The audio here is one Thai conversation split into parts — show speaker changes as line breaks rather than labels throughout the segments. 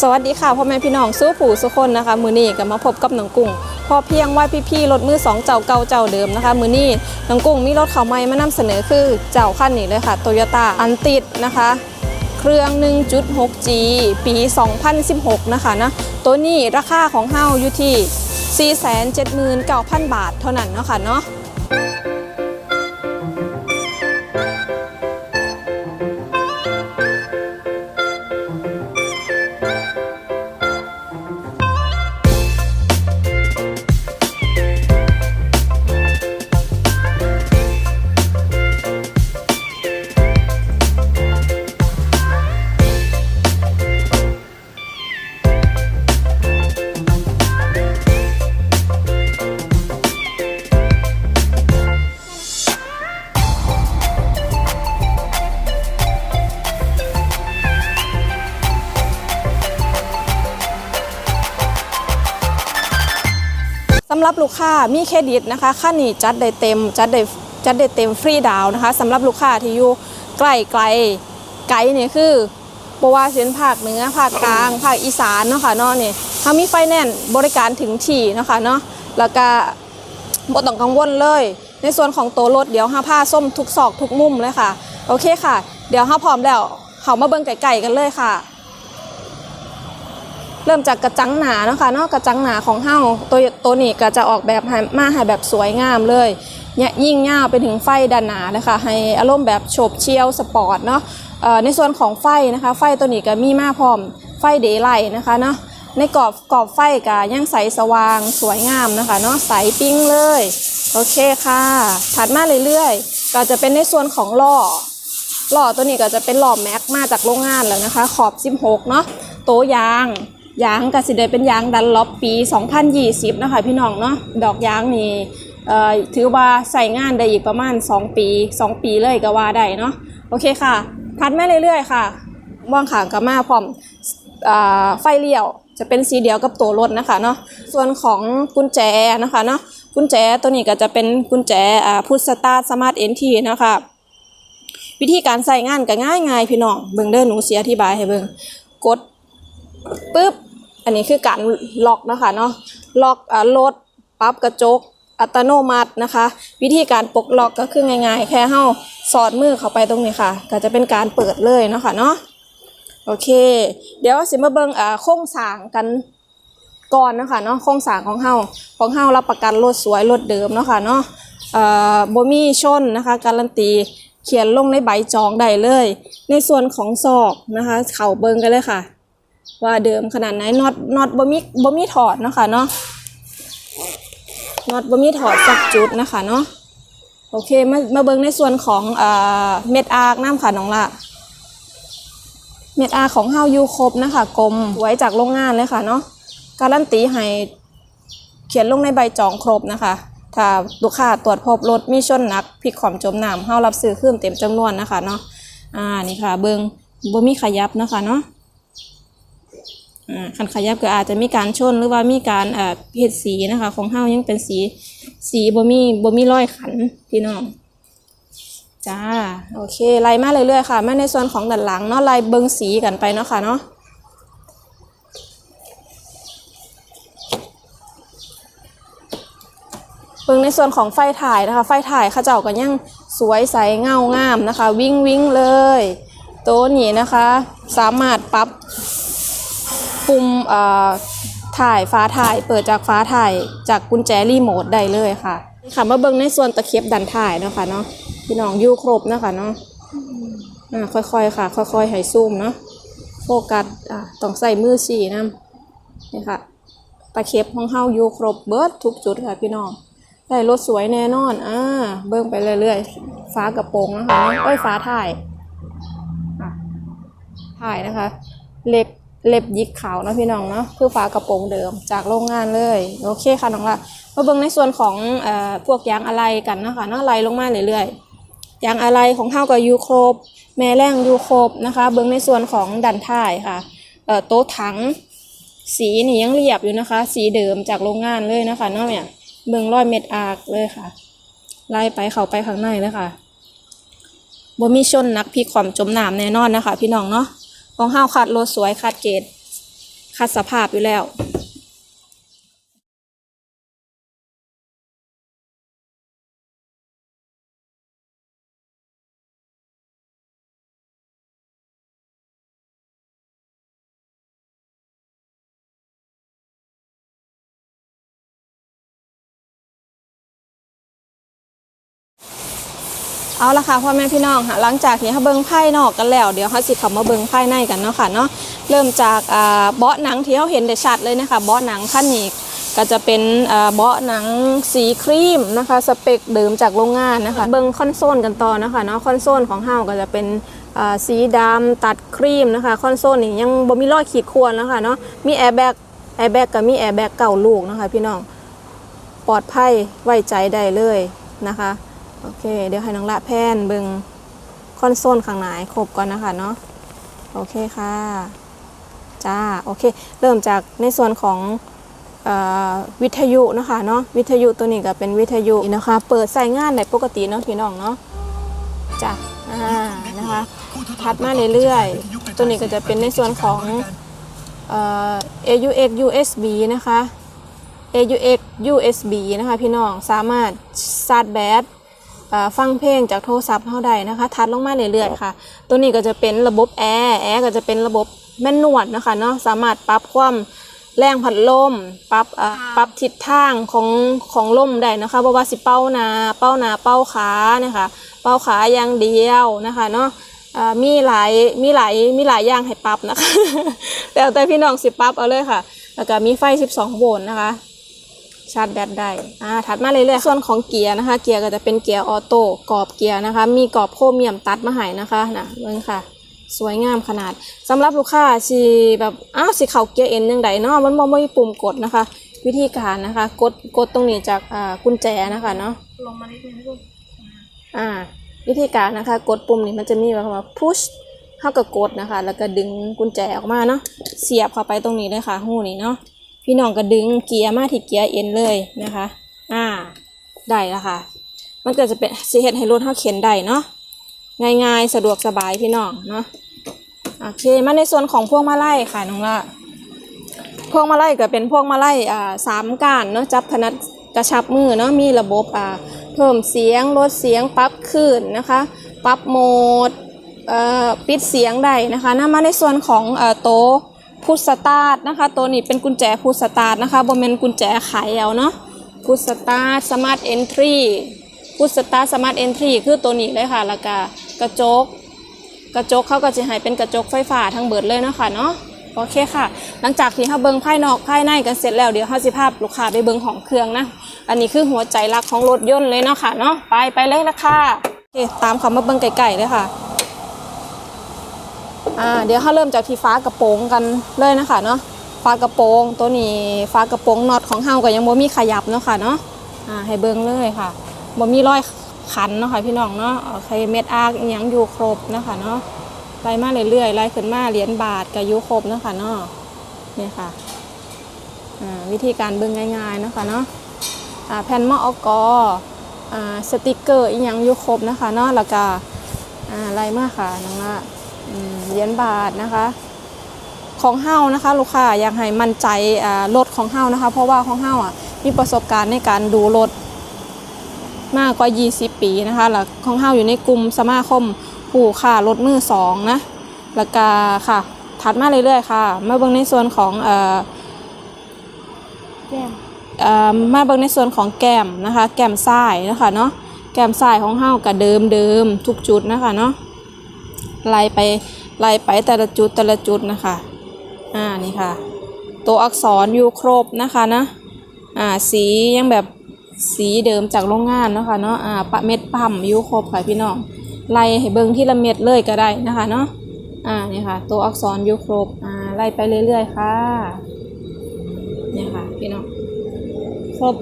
สวัสดีค่ะพ่อแม่พี่น้องสู้ผู้สุคนนะคะ มือนี้ก็มาพบกับหน้องกุ้งพอเพียงว่าพี่ๆรถมือสองเจ้าเก่าเจ้าเดิมนะคะ มือนี้น้องกุ้งมีรถเขาใหม่มานำเสนอคือเจ้าคันนี้เลยค่ะโตโยต้าอันติดนะคะ เครื่อง 1.6G ปี 2016 นะคะนะตัวนี้ราคาของเฮาอยู่ที่ 479,000 บาทเท่านั้นเนาะค่ะเนาะำหรับลูกค้ามีเครดิตนะคะค่านี้จัดได้เต็มจัดได้จัดได้เต็มฟรีดาวนะคะสำหรับลูกค้าที่อยู่ใกล้ไกลไกลเนี่ยคือปว่าเส้นภาคเหนือภาคกลางภาคอีสานเนาะค่ะเนาะนี่เขามีไฟแนนซ์บริการถึงที่เนาะค่ะเนาะแล้วก็บ่ต้องกังวลเลย ในส่วนของโตรถเดี๋ยวห้าผ้าส้มทุกซอกทุกมุมเลยค่ะ โอเคค่ะ เดี๋ยวห้าพร้อมแล้วเขามาเบิ่งไก่ๆกันเลยค่ะ เริ่มจากกระจังหนาเนาะคะนาะกระจังหนาของเฮาตัวตัวนี้ก็จะออกแบบให้มาให้แบบสวยงามเลยเนี่ยยิ่งยาวไปถึงไฟด้านหนานะคะ ให้อารมณ์แบบโฉบเฉียวสปอร์ตเนาะในส่วนของไฟนะคะ ไฟตัวนี้ก็มีมาพร้อมไฟเดย์ไลท์นะคะเนาะในกรอบกรอบไฟก็ยังใสสว่างสวยงามนะคะเนาะใสปิ้งเลย โอเคค่ะถัดมาเรื่อยๆก็จะเป็นในส่วนของล้อหล่อตัวนี้ก็จะเป็นหล่อแม็กมาจากโรงงานแล้วนะคะ ขอบ 16 เนาะโตยาง ยางกสิได้เป็นยางดันล็อปปี 2020 นะคะพี่น้องเนาะดอกยางนี่ถือว่าใส่งานได้อีกประมาณ 2 ปี 2 ปีเลยก็ว่าได้เนาะโอเคค่ะพัดแม่เรื่อยๆค่ะว่างขางกับมาพร้อมอไฟเลี้ยวจะเป็นสีเดียวกับตัวรถนะคะเนาะส่วนของกุญแจนะคะเนาะกุญแจตัวนี้ก็จะเป็นกุญแจพุทสตาร์สมาร์ทเอ็นทีนะคะวิธีการใส่งานก็ง่ายง่ายๆพี่น้องเบิ่งเด้อหนูเสียอธิบายให้เบิ่งกดปึ๊บ อันนี้คือการล็อกนะคะเนาะล็อกรถปรับกระจกอัตโนมัตินะคะ วิธีการปลดล็อกก็คือง่ายๆ แค่เฮาสอดมือเข้าไปตรงนี้ค่ะ ก็จะเป็นการเปิดเลยเนาะค่ะเนาะโอเค เดี๋ยวสิมาเบิงอ่าโครงสร้างกันก่อนนะคะเนาะโครงสร้างของเฮาของเฮารับประกันรถสวยรถเดิมเนาะค่ะเนาะเอ่อบ่มีชนนะคะ การันตีเขียนลงในใบจองได้เลย ในส่วนของซอกนะคะ เข่าเบิงกันเลยค่ะ ว่าเดิมขนาดไหนน็อตน็อตบ่มีบ่มีถอดเนาะค่ะเนาะน็อตบ่มีถอดสักจุดนะคะเนาะโอเคมามาเบิงในส่วนของอ่าเม็ดอาร์กน้ำค่ะน้องละเม็ดอาร์ของเฮายูครบนะคะกลมไว้จากโรงงานเลยค่ะเนาะการันตีให้เขียนลงในใบจองครบนะคะ ถ้าลูกค้าตรวจพบรถมีชนหนักพลิกขอมจมน้ำเฮารับซื้อคืนเต็มจำนวนนะคะเนาะอ่านี่ค่ะเบิงบ่มีขยับนะคะเนาะ อ่าคันขยับก็อาจจะมีการชนหรือว่ามีการเอ่อเฮ็ดสีนะคะ ของเฮายังเป็นสีสีบ่มีบ่มีรอยขันพี่น้องจ้าโอเคไล่มาเรื่อยๆค่ะมาในส่วนของด้านหลังเนาะไล่เบิงสีกันไปเนาะค่ะเนาะเบิงในส่วนของไฟถ่ายนะคะ ไฟถ่ายเขาเจ้าก็ยังสวยใสเงางามนะคะ วิ่งวิ่งเลย โตัวนี้นะคะ สามารถปรับ ปุ่มถ่ายฟ้าถ่ายเปิดจากฟ้าถ่ายจากกุญแจรีโมทได้เลยค่ะค่ะมาเบิ่งในส่วนตะเข็บดันถ่ายเนาะค่ะเนาะพี่น้องอยู่ครบเนาะคะเนาะอ่าค่อยๆค่ะ ค่อยๆให้ซูมเนาะโฟกัสอ่าต้องใส่มือสีนะนี่ค่ะตะเข็บของเฮาอยู่ครบเบิดทุกจุดค่ะพี่น้องได้รถสวยแน่นอนอ่าเบิ่งไปเรื่อยๆฟ้ากระโปรงนะคะเอ้ยฟ้าถ่ายถ่ายนะคะเล็บ เล็บยิกขาวเนาะพี่น้องเนาะคือฟ้ากระโปรงเดิมจากโรงงานเลยโอเคค่ะน้องละมาเบิ่งในส่วนของเอ่อพวกยางอะไหล่กันนะคะเนาะไล่ลงมาเรื่อยๆยางอะไหล่ของเฮาก็อยู่ครบแม่แรงยู่ครบนะคะ เบิ่งในส่วนของดันท้ายค่ะโต๊ะถังสีนี่ยังเรียบอยู่นะคะ สีเดิมจากโรงงานเลยนะคะเนาะเนี่ยเบิ่งร้อยเม็ดอาร์กเลยค่ะ ไล่ไปเข้าไปข้างในเลยค่ะบ่มีชนนักพี่ความจมน้ำแน่นอนนะคะ พี่น้องเนาะ ของห้าวคัดรถสวยคัดเกตคัดสภาพอยู่แล้ว เอาละค่ะพ่อแม่พี่น้องค่ะหลังจากที่เขาเบิ้งไพ่นอกกันแล้ว เดี๋ยวเขาสิเขามาเบิ้งไพ่ในกันเนาะค่ะเนาะเริ่มจากอ่าเบาะหนังที่เขาเห็นได้ชัดเลยนะคะเบาะหนังขั้นนี้ก็จะเป็นอ่าเบาะหนังสีครีมนะคะสเปคเดิมจากโรงงานนะคะเบิ้งคอนโซลกันต่อนะคะเนาะคอนโซลของเฮาก็จะเป็นอ่าสีดำตัดครีมนะคะคอนโซลนี่ยังบ่มีรอยขีดข่วนนะคะเนาะมีแอร์แบ็กแอร์แบ็กกับมีแอร์แบ็กเก่าลูกนะคะพี่น้องปลอดภัยไว้ใจได้เลยนะคะ โอเค เดี๋ยวให้น้องละแพนเบิงคอนโซลข้างในครบก่อนนะคะเนาะโอเคค่ะ จ้า โอเค เริ่มจากในส่วนของออวิทยุนะคะเนาะวิทยุตัวนี้ก็เป็นวิทยุนะคะ เปิดใส่งานได้ปกติเนาะพี่น้องเนาะจ้ะอ่านะคะถัดมาเรื่อยๆตัวนี้ก็จะเป็นในส่วนของเอ่อ AUX USB นะคะ AUX USB นะคะพี่น้องสามารถชาร์จแบต ฟังเพลงจากโทรศัพท์เข้าได้นะคะทัดลงมาเรื่อยๆค่ะ ตัวนี้ก็จะเป็นระบบแอร์แอร์ก็จะเป็นระบบแม่นนวดนะคะเนาะสามารถปรับความแรงพัดลมปรับเอ่อปรับทิศทางของของลมได้นะคะเพราะว่าสิเป้าหนาเป้าหนาเป้าขานะคะเป้าขาอย่างเดียวนะคะเนาะเอ่อมีหลายมีหลายมีหลายอย่างให้ปรับนะคะแต่แต่พี่น้องสิปรับเอาเลยค่ะ แล้วก็มีไฟ 12 โวลต์นะคะ ชาร์จแบตได้อ่าถัดมาเรื่อยๆส่วนของเกียร์นะคะ เกียร์ก็จะเป็นเกียร์ออโต้กรอบเกียร์นะคะ มีกรอบโครเมียมตัดมาให้นะคะนะเบิ่งค่ะ สวยงามขนาดสำหรับลูกค้าสิแบบอ้าวสิเข้าเกียร์เอ็นยังไงเนาะมันบ่มีปุ่มกดนะคะ วิธีการนะคะ กดกดตรงนี้จากอ่ากุญแจนะคะเนาะ
ลงมานิดนึงลูก
อ่า วิธีการนะคะ กดปุ่มนี้มันจะมีแบบว่า push เท่ากับกดนะคะ แล้วก็ดึงกุญแจออกมาเนาะเสียบเข้าไปตรงนี้เลยค่ะหูนี้เนาะ พี่น้องก็ดึงเกียร์มาที่เกียร์เอ็นเลยนะคะ อ่า ได้แล้วค่ะ มันก็จะเป็นสิเฮ็ดให้รถเฮาเข็นได้เนาะ ง่ายๆ สะดวกสบายพี่น้องเนาะ โอเค มาในส่วนของพวงมาลัยค่ะน้องละพวงมาลัยก็เป็นพวงมาลัยอ่าสามก้านเนาะ จับถนัดกระชับมือเนาะ มีระบบอ่าเพิ่มเสียง ลดเสียง ปรับคลื่นนะคะ ปรับโหมดเอ่อปิดเสียงได้นะคะนำมาในส่วนของอโต๊ะ พุทสตาร์ทนะคะ ตัวนี้เป็นกุญแจพุทสตาร์ทนะคะบ่แม่นกุญแจไขเอาเนาะพุทสตาร์ทสมาร์ทเอนทรีพุทสตาร์ทสมาร์ทเอนทรีคือตัวนี้เลยค่ะแล้วก็กระจก กระจกเขาก็จะให้เป็นกระจกไฟฟ้าทั้งเบิดเลยเนาะค่ะเนาะโอเคค่ะ หลังจากที่เขาเบิ้งภายนอกภายในกันเสร็จแล้วเดี๋ยวเขาสิภาพลูกค้าไปเบิ้งของเครื่องนะ อันนี้คือหัวใจหลักของรถยนต์เลยเนาะค่ะเนาะไปไปเลยละค่ะโอเคตามเขามาเบิ้งไก่ๆเลยค่ะ อ่าเดี๋ยวเขาเริ่มจากที่ฟ้ากระโปรงกันเลยนะคะเนาะฟ้ากระโปรงตัวนี้ฟ้ากระโปรงน็อตของเฮาก็ยังบ่มีขยับเนาะค่ะเนาะอ่าให้เบิ้งเลยค่ะบ่มีรอยขันเนาะค่ะพี่น้องเนาะโอเคเม็ดอาร์กยังอยู่ครบเนาะค่ะเนาะไล่มาเรื่อยๆไล่ขึ้นมาเหรียญบาทกับยุครบเนาะคะเนาะเนี่ยค่ะอ่าวิธีการเบิ่งง่ายๆเนาะคะเนาะอ่าแผ่นหมออกอ่าสติกเกอร์อีหยังอยุครบนะคะเนาะแล้วก็อ่าไล่มาค่ะน้องละ เหรียญบาทนะคะ ของเฮานะคะ ลูกค้าอยากให้มั่นใจอ่ารถของเฮานะคะ เพราะว่าของเฮาอะมีประสบการณ์ในการดูรถมากกว่า 20 ปีนะคะแล้วของเฮาอยู่ในกลุ่มสมาคมผู้ค้ารถมือสองนะแล้วก็ค่ะถัดมาเรื่อยๆค่ะ มาเบิ่งในส่วนของเอ่อ
แก้ม
เอ่อมาเบิ่งในส่วนของแก้มนะคะ แก้มซ้ายนะคะเนาะแก้มซ้ายของเฮากับเดิมเดิมๆทุกจุดนะคะเนาะ ไล่ไปไล่ไปแต่ละจุดแต่ละจุดนะคะ อ่านี่ค่ะ ตัวอักษรอยู่ครบนะคะนะ อ่าสียังแบบสีเดิมจากโรงงานเนาะคะเนาะ อ่าปะเม็ดปั๊มอยู่ครบค่ะพี่น้อง ไล่ให้เบิ่งที่ละเม็ดเลยก็ได้นะคะเนาะ อ่านี่ค่ะ ตัวอักษรอยู่ครบ อ่าไล่ไปเรื่อยๆค่ะ เนี่ยค่ะพี่น้อง ครบ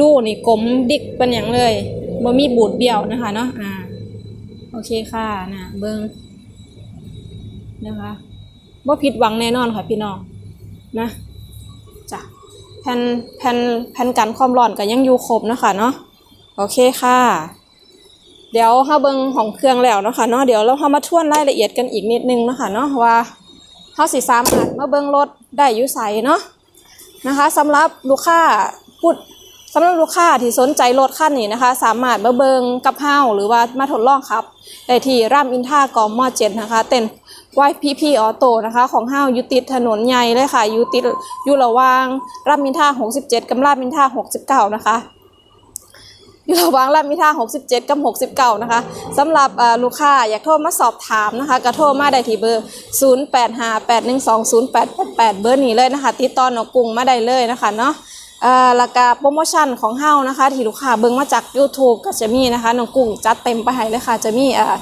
ลูกนี่กลมดิกเป็นอย่างเลยบ่มีบูดเบี้ยวนะคะเนาะ อ่า โอเคค่ะนะเบิงนะคะบ่าผิดหวังแน่นอนค่ะพี่น้องนะจ้ะแผ่นแผ่นแผ่นกันความร้อนก็ยังอยู่ครบนะคะเนาะโอเคค่ะ เดี๋ยวเฮาเบิงของเครื่องแล้วนะคะเนาะเดี๋ยวเราเฮามาทวนรายละเอียดกันอีกนิดนึงนะคะเนาะว่าเฮาสิสามารถมาเบิงรถได้อยู่ไสเนาะนะคะสำหรับลูกค้าพูด สำหรับลูกค้าที่สนใจรถคันนี้นะคะ สามารถมาเบิงกับเฮาหรือว่ามาทดลองขับได้ที่รามอินทรากอมอเจ็ดนะคะ เต้นไวพีพีออโต้นะคะ ของเฮาอยู่ติดถนนใหญ่เลยค่ะอยู่ติดอยู่ระหว่างรามอินทรา67 กับรามอินทรา69 นะคะอยู่ระหว่างรามอินทรา67 กับ 69 นะคะสำหรับลูกค้าอยากโทรมาสอบถามนะคะก็โทรมาได้ที่เบอร์ 0858120888 เบอร์นี้เลยนะคะ ติดต่อหนองกรุงมาได้เลยนะคะเนาะ อ่อราคาโปรโมชั่นของเฮานะคะ ที่ลูกค้าเบิ่งมาจาก YouTube ก็จะมีนะคะหนองกรุงจัดเต็มไปให้เลยค่ะจะมีเอ่อ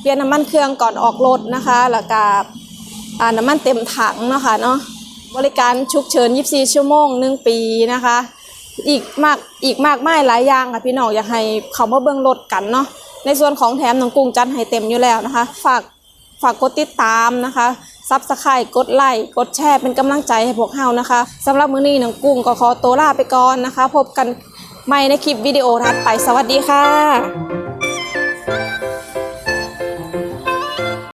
เปลี่ยนน้ำมันเครื่องก่อนออกรถนะคะแล้วก็อ่าน้ำมันเต็มถังเนาะคะเนาะบริการฉุกเฉิน 24 ชั่วโมง 1 ปีนะคะ อีกมากอีกมากมายหลายอย่างค่ะพี่น้องอยากให้เขามาเบิ่งรถกันเนาะในส่วนของแถมน้องกุ้งจัดให้เต็มอยู่แล้วนะคะ ฝากฝากกดติดตามนะคะ ซับสไครต์กดไลค์กดแชร์เป็นกำลังใจให้พวกเฮานะคะสำหรับมื้อนี้น้องกุ้งก็ขอตัวลาไปก่อนนะคะ พบกันใหม่ในคลิปวิดีโอถัดไปสวัสดีค่ะ